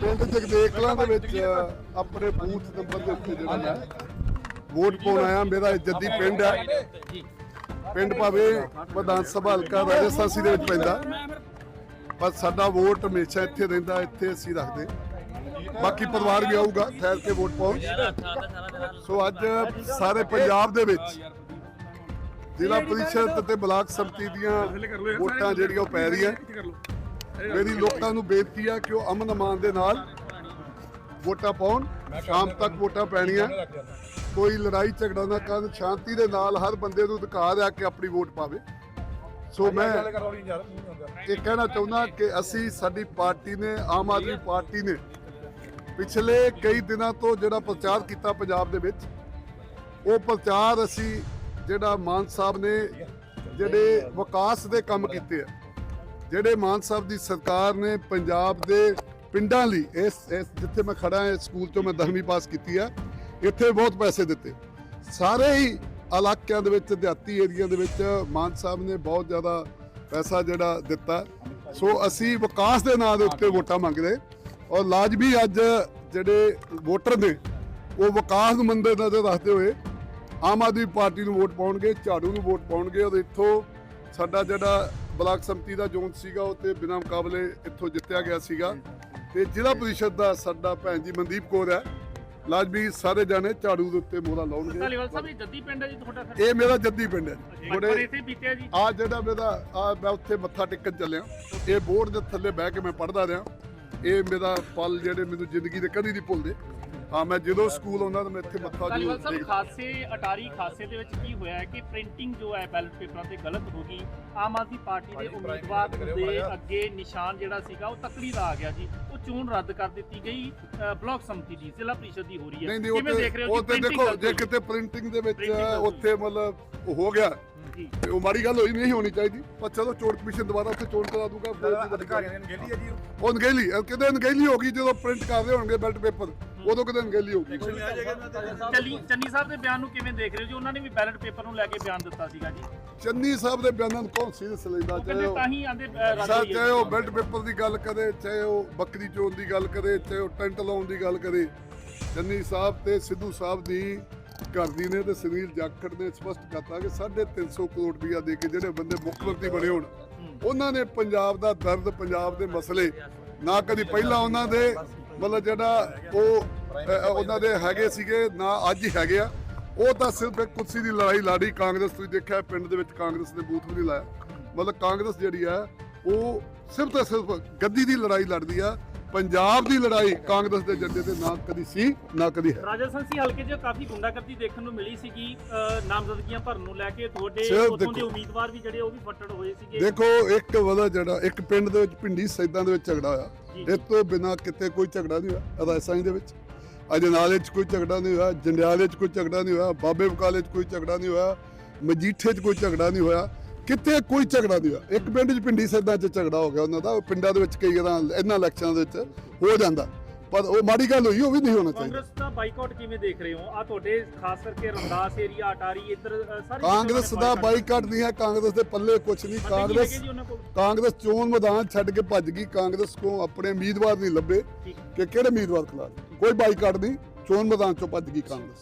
ਪਿੰਡ ਜਗਦੇਕਲਾਂ ਦੇ ਵਿੱਚ ਆਪਣੇ ਬੂਥ ਨੰਬਰ ਦੇ ਉੱਤੇ ਜਿਹੜਾ ਮੈਂ ਵੋਟ ਪਾਉਣ ਆਇਆ ਮੇਰਾ ਜੱਦੀ ਪਿੰਡ ਹੈ। ਪਿੰਡ ਭਾਵੇਂ ਵਿਧਾਨ ਸਭਾ ਹਲਕਾ ਰਾਜਸਥਾਨੀ ਦੇ ਵਿੱਚ ਪੈਂਦਾ ਪਰ ਸਾਡਾ ਵੋਟ ਹਮੇਸ਼ਾ ਇੱਥੇ ਰਹਿੰਦਾ ਇੱਥੇ ਅਸੀਂ ਰੱਖਦੇ। ਬਾਕੀ ਪਰਿਵਾਰ ਵੀ ਆਊਗਾ ਠਹਿਰ ਕੇ ਵੋਟ ਪਾਉਣ ਸੋ ਅੱਜ ਸਾਰੇ ਪੰਜਾਬ ਦੇ ਵਿੱਚ ਜ਼ਿਲ੍ਹਾ ਪਰਿਸ਼ਦ ਤੇ ਬਲਾਕ ਸੰਮਤੀ ਦੀਆਂ ਵੋਟਾਂ ਜਿਹੜੀਆਂ ਉਹ ਪੈ ਰਹੀਆਂ। ਮੇਰੀ ਲੋਕਾਂ ਨੂੰ ਬੇਨਤੀ ਆ ਕਿ ਉਹ ਅਮਨ ਅਮਾਨ ਦੇ ਨਾਲ ਵੋਟਾਂ ਪਾਉਣ, ਸ਼ਾਮ ਤੱਕ ਵੋਟਾਂ ਪੈਣੀਆਂ। ਕੋਈ ਲੜਾਈ ਝਗੜਾ ਨਾ ਕਰਨ, ਸ਼ਾਂਤੀ ਦੇ ਨਾਲ ਹਰ ਬੰਦੇ ਨੂੰ ਅਧਿਕਾਰ ਆ ਕਿ ਆਪਣੀ ਵੋਟ ਪਾਵੇ। ਸੋ ਮੈਂ ਇਹ ਕਹਿਣਾ ਚਾਹੁੰਦਾ ਕਿ ਅਸੀਂ ਸਾਡੀ ਪਾਰਟੀ ਨੇ, ਆਮ ਆਦਮੀ ਪਾਰਟੀ ਨੇ ਪਿਛਲੇ ਕਈ ਦਿਨਾਂ ਤੋਂ ਜਿਹੜਾ ਪ੍ਰਚਾਰ ਕੀਤਾ ਪੰਜਾਬ ਦੇ ਵਿੱਚ, ਉਹ ਪ੍ਰਚਾਰ ਅਸੀਂ ਜਿਹੜਾ ਮਾਨ ਸਾਹਿਬ ਨੇ ਜਿਹੜੇ ਵਿਕਾਸ ਦੇ ਕੰਮ ਕੀਤੇ ਆ ਜਿਹੜੇ ਮਾਨ ਸਾਹਿਬ ਦੀ ਸਰਕਾਰ ਨੇ ਪੰਜਾਬ ਦੇ ਪਿੰਡਾਂ ਲਈ, ਇਸ ਇਸ ਜਿੱਥੇ ਮੈਂ ਖੜਾ ਹਾਂ, ਇਸ ਸਕੂਲ ਤੋਂ ਮੈਂ 10ਵੀਂ ਪਾਸ ਕੀਤੀ ਆ, ਇੱਥੇ ਬਹੁਤ ਪੈਸੇ ਦਿੱਤੇ। ਸਾਰੇ ਹੀ ਇਲਾਕਿਆਂ ਦੇ ਵਿੱਚ, ਦਿਹਾਤੀ ਏਰੀਆ ਦੇ ਵਿੱਚ ਮਾਨ ਸਾਹਿਬ ਨੇ ਬਹੁਤ ਜ਼ਿਆਦਾ ਪੈਸਾ ਜਿਹੜਾ ਦਿੱਤਾ। ਸੋ ਅਸੀਂ ਵਿਕਾਸ ਦੇ ਨਾਂ ਦੇ ਉੱਤੇ ਵੋਟਾਂ ਮੰਗਦੇ ਔਰ ਲਾਜ਼ਮੀ ਅੱਜ ਜਿਹੜੇ ਵੋਟਰ ਨੇ, ਉਹ ਵਿਕਾਸ ਨੂੰ ਮੰਦੇ ਨਜ਼ਰ ਰੱਖਦੇ ਹੋਏ ਆਮ ਆਦਮੀ ਪਾਰਟੀ ਨੂੰ ਵੋਟ ਪਾਉਣਗੇ, ਝਾੜੂ ਨੂੰ ਵੋਟ ਪਾਉਣਗੇ ਔਰ ਇੱਥੋਂ ਸਾਡਾ ਜਿਹੜਾ ਬਲਾਕ ਸੰਮਤੀ ਦਾ ਜ਼ੋਨ ਸੀਗਾ ਉਹ ਤੇ ਬਿਨਾਂ ਮੁਕਾਬਲੇ ਇੱਥੋਂ ਜਿੱਤਿਆ ਗਿਆ ਸੀਗਾ। ਤੇ ਜ਼ਿਲ੍ਹਾ ਪ੍ਰੀਸ਼ਦ ਦਾ ਸਾਡਾ ਭੈਣ ਜੀ ਮਨਦੀਪ ਕੌਰ ਹੈ। ਲਾਜ਼ਮੀ ਸਾਰੇ ਜਾਣੇ ਝਾੜੂ ਦੇ ਉੱਤੇ ਮੋਹਰਾ ਲਾਉਣਗੇ। ਧਾਲੀਵਾਲ ਸਾਹਿਬ ਇਹ ਜੱਦੀ ਪਿੰਡ ਹੈ ਜੀ ਤੁਹਾਡਾ ਫਿਰ ਇਹ ਮੇਰਾ ਜੱਦੀ ਪਿੰਡ ਹੈ ਬੜੇ ਇੱਥੇ ਬੀਤਿਆ ਜੀ। ਆ ਜਿਹੜਾ ਮੇਰਾ ਆ ਮੈਂ ਉੱਥੇ ਮੱਥਾ ਟੇਕਣ ਚੱਲਿਆ। ਇਹ ਬੋਰਡ ਦੇ ਥੱਲੇ ਬਹਿ ਕੇ ਮੈਂ ਪੜਦਾ ਰਿਹਾ। ਇਹ ਮੇਰਾ ਪਲ ਜਿਹੜੇ ਮੈਨੂੰ ਜ਼ਿੰਦਗੀ ਦੇ ਕਦੀ ਨਹੀਂ ਭੁੱਲਦੇ। ਹਾਂ ਮੈਂ ਜਦੋਂ ਸਕੂਲ ਆਉਂਦਾ ਤਾਂ ਮੈਂ ਇੱਥੇ ਮੱਥਾ ਧਾਲੀਵਾਲ ਜ਼ਰੂਰ ਸਾਹਿਬ ਟੇਕਦਾ ਖਾਸੇ ਅਟਾਰੀ ਖਾਸੇ ਦੇ ਵਿੱਚ ਕੀ ਹੋਇਆ ਹੈ ਕਿ ਪ੍ਰਿੰਟਿੰਗ ਜੋ ਹੈ ਬੈਲਟ ਪੇਪਰਾਂ ਤੇ ਗਲਤ ਹੋ ਗਈ। ਆਮ ਆਦਮੀ ਪਾਰਟੀ ਦੇ ਉਮੀਦਵਾਰ ਦੇ ਅੱਗੇ ਨਿਸ਼ਾਨ ਜਿਹੜਾ ਸੀਗਾ ਉਹ ਤਕੜੀ ਦਾ ਆ ਗਿਆ ਜੀ। ਉਹ ਚੋਣ ਰੱਦ ਕਰ ਦਿੱਤੀ ਗਈ ਅ, ਬਲਾਕ ਸੰਮਤੀ ਦੀ ਜ਼ਿਲ੍ਹਾ ਪ੍ਰੀਸ਼ਦ ਦੀ ਹੋ ਰਹੀ ਹੈ। ਨਹੀਂ ਨਹੀਂ ਉਹ ਕਿਵੇਂ ਦੇਖ ਤੇ ਰਹੇ ਹੋ ਉਹ ਜੀ ਤੇ printing ਦੇਖੋ ਜੇ? ਕਿਤੇ ਪ੍ਰਿੰਟਿੰਗ ਦੇ ਵਿੱਚ Printing ਗਲਤ ਉੱਥੇ ਮਤਲਬ ਉਹ ਹੋ ਗਿਆ ਜੀ। ਤੇ ਉਹ ਮਾੜੀ ਗੱਲ ਹੋਈ ਨਹੀਂ ਹੋਣੀ ਚਾਹੀਦੀ। ਪਰ ਚਲੋ ਚੋਣ ਕਮਿਸ਼ਨ ਦੁਬਾਰਾ ਉੱਥੇ ਚੋਣ ਕਰਾ ਦੂਗਾ ਅਧਿਕਾਰੀਆਂ ਨੇ ਗੇਲੀ ਹੈ ਜੀ ਉਹ। ਇਹ ਕਿਤੇ ਅਣਗਹਿਲੀ ਹੋ ਗਈ ਜਦੋਂ ਪ੍ਰਿੰਟ ਕਰਦੇ ਹੋਣਗੇ ਬੈਲਟ ਪੇਪਰ ਉਦੋਂ ਕਿਤੇ ਅਣਗਹਿਲੀ ਹੋ ਗਈ। ਚੰਨੀ ਚੰਨੀ ਸਾਹਿਬ ਦੇ ਬਿਆਨ ਨੂੰ ਕਿਵੇਂ ਦੇਖ ਰਹੇ ਹੋ ਜੀ? ਉਹਨਾਂ ਨੇ ਵੀ ਬੈਲਟ ਪੇਪਰ ਨੂੰ ਲੈ ਕੇ ਬਿਆਨ ਦਿੱਤਾ ਸੀਗਾ ਜੀ। ਚੰਨੀ ਸਾਹਿਬ ਦੇ ਬਿਆਨਾਂ ਨੂੰ ਕੌਣ ਸੀਰੀਅਸ ਲੈਂਦਾ ਚਾਹੇ ਉਹ ਤਾਂ ਹੀ ਆਂਦੇ ਚਾਹੇ ਉਹ ਬੈਲਟ ਪੇਪਰ ਦੀ ਗੱਲ ਕਰੇ ਚਾਹੇ ਉਹ ਬੱਕਰੀ ਚੋਣ ਦੀ ਗੱਲ ਕਰੇ ਚਾਹੇ ਉਹ ਟੈਂਟ ਲਾਉਣ ਦੀ ਗੱਲ ਕਰੇ। ਚੰਨੀ ਸਾਹਿਬ ਤੇ ਸਿੱਧੂ ਸਾਹਿਬ ਦੀ ਘਰ ਦੀ ਨੇ ਤੇ ਸੁਨੀਲ ਜਾਖੜ ਨੇ ਸਪਸ਼ਟ ਕਰਤਾ ਕਿ 350 ਕਰੋੜ ਰੁਪਇਆ ਦੇ ਕੇ ਜਿਹੜੇ ਬੰਦੇ ਮੁੱਖ ਮੰਤਰੀ ਬਣੇ ਹੋਣ ਉਹਨਾਂ ਨੇ ਪੰਜਾਬ ਦਾ ਦਰਦ ਪੰਜਾਬ ਦੇ ਮਸਲੇ ਨਾ ਕਦੀ ਪਹਿਲਾਂ ਉਹਨਾਂ ਦੇ ਮਤਲਬ ਜਿਹੜਾ ਉਹ ਅ, ਉਹਨਾਂ ਦੇ ਹੈਗੇ ਸੀਗੇ ਨਾ ਅੱਜ ਹੀ ਹੈਗੇ ਆ। ਉਹ ਤਾਂ ਸਿਰਫ ਇੱਕ ਕੁਰਸੀ ਦੀ ਲੜਾਈ ਲਾੜੀ ਕਾਂਗਰਸ ਤੁਸੀਂ ਦੇਖਿਆ ਪਿੰਡ ਦੇ ਵਿੱਚ ਕਾਂਗਰਸ ਨੇ ਬੂਥ ਵੀ ਨਹੀਂ ਲਾਇਆ। ਮਤਲਬ ਕਾਂਗਰਸ ਜਿਹੜੀ ਆ ਉਹ ਸਿਰਫ ਤੇ ਸਿਰਫ ਗੱਦੀ ਦੀ ਲੜਾਈ ਲੜਦੀ ਆ ਪੰਜਾਬ ਦੀ ਲੜਾਈ ਕਾਂਗਰਸ ਦੇ ਝੰਡੇ ਤੇ ਨਾ ਕਦੀ ਸੀ ਨਾ ਕਦੀ ਹੈ। ਰਾਜਾ ਸੰਸੀ ਹਲਕੇ 'ਚ ਕਾਫੀ ਗੁੰਡਾਗਰਦੀ ਦੇਖਣ ਨੂੰ ਮਿਲੀ ਸੀਗੀ ਅ, ਨਾਮਜ਼ਦਗੀਆਂ ਭਰਨ ਨੂੰ ਲੈ ਕੇ ਤੁਹਾਡੇ ਸਿਰਫ ਉਥੋਂ ਦੇ ਦੇਖੋ- ਉਮੀਦਵਾਰ ਵੀ ਜਿਹੜੇ ਉਹ ਵੀ ਫੱਟੜ ਹੋਏ ਸੀਗੇ। ਦੇਖੋ ਇੱਕ ਵਦਾ ਜਿਹੜਾ ਇੱਕ ਪਿੰਡ ਦੇ ਵਿੱਚ ਪਿੰਡੀ ਸੈਦਾਂ ਦੇ ਵਿੱਚ ਝਗੜਾ ਹੋਇਆ। ਇਸ ਤੋਂ ਬਿਨਾ ਕਿਤੇ ਕੋਈ ਝਗੜਾ ਨਹੀਂ ਹੋਇਆ ਰਾਜਸਥਾਨ ਦੇ ਵਿੱਚ। ਅਜਨਾਲੇ 'ਚ ਕੋਈ ਝਗੜਾ ਨਹੀਂ ਹੋਇਆ, ਜੰਡਿਆਲੇ 'ਚ ਕੋਈ ਝਗੜਾ ਨਹੀਂ ਹੋਇਆ, ਬਾਬੇ ਬਕਾਲੇ 'ਚ ਕੋਈ ਝਗੜਾ ਨਹੀਂ ਹੋਇਆ, ਮਜੀਠੇ 'ਚ ਕੋਈ ਝਗੜਾ ਨਹੀਂ ਹੋਇਆ, ਕਿਤੇ ਕੋਈ ਝਗੜਾ ਨਹੀਂ ਹੋਇਆ। ਇੱਕ ਪਿੰਡ 'ਚ ਪਿੰਡੀ ਸੈਦਾਂ 'ਚ ਝਗੜਾ ਹੋ ਗਿਆ ਉਹਨਾਂ ਦਾ, ਉਹ ਪਿੰਡਾਂ ਦੇ ਵਿੱਚ ਕਈ ਵਾਰ ਇਹਨਾਂ ਇਲੈਕਸ਼ਨਾਂ ਦੇ ਵਿੱਚ ਹੋ ਜਾਂਦਾ। ਪਰ ਉਹ ਮਾੜੀ ਗੱਲ ਹੋਈ ਉਹ ਵੀ ਨਹੀਂ ਹੋਣਾ ਚਾਹੀਦਾ। ਕਾਂਗਰਸ ਦਾ ਬਾਈਕਾਟ ਕਿਵੇਂ ਦੇਖ ਰਹੇ ਹੋ? ਆ ਤੁਹਾਡੇ ਖਾਸ ਕਰਕੇ ਰਮਦਾਸ ਏਰੀਆ ਅਟਾਰੀ ਇੱਧਰ ਸਾਰੇ ਕਾਂਗਰਸ ਦਾ ਬਾਈਕਾਟ ਨਹੀਂ ਹੈ ਕਾਂਗਰਸ ਦੇ ਪੱਲੇ ਕੁਝ ਨਹੀਂ। ਕਾਂਗਰਸ ਕਾਂਗਰਸ ਚੋਣ ਮੈਦਾਨ ਛੱਡ ਕੇ ਭੱਜ ਗਈ। ਕਾਂਗਰਸ ਕੋ ਆਪਣੇ ਉਮੀਦਵਾਰ ਨਹੀਂ ਲੱਭੇ ਕਿ ਕਿਹੜੇ ਉਮੀਦਵਾਰ ਖਿਲਾਫ। ਕੋਈ ਬਾਈਕਾਟ ਨਹੀਂ ਚੋਣ ਮੈਦਾਨ ਚੋਂ ਭੱਜ ਗਈ ਕਾਂਗਰਸ।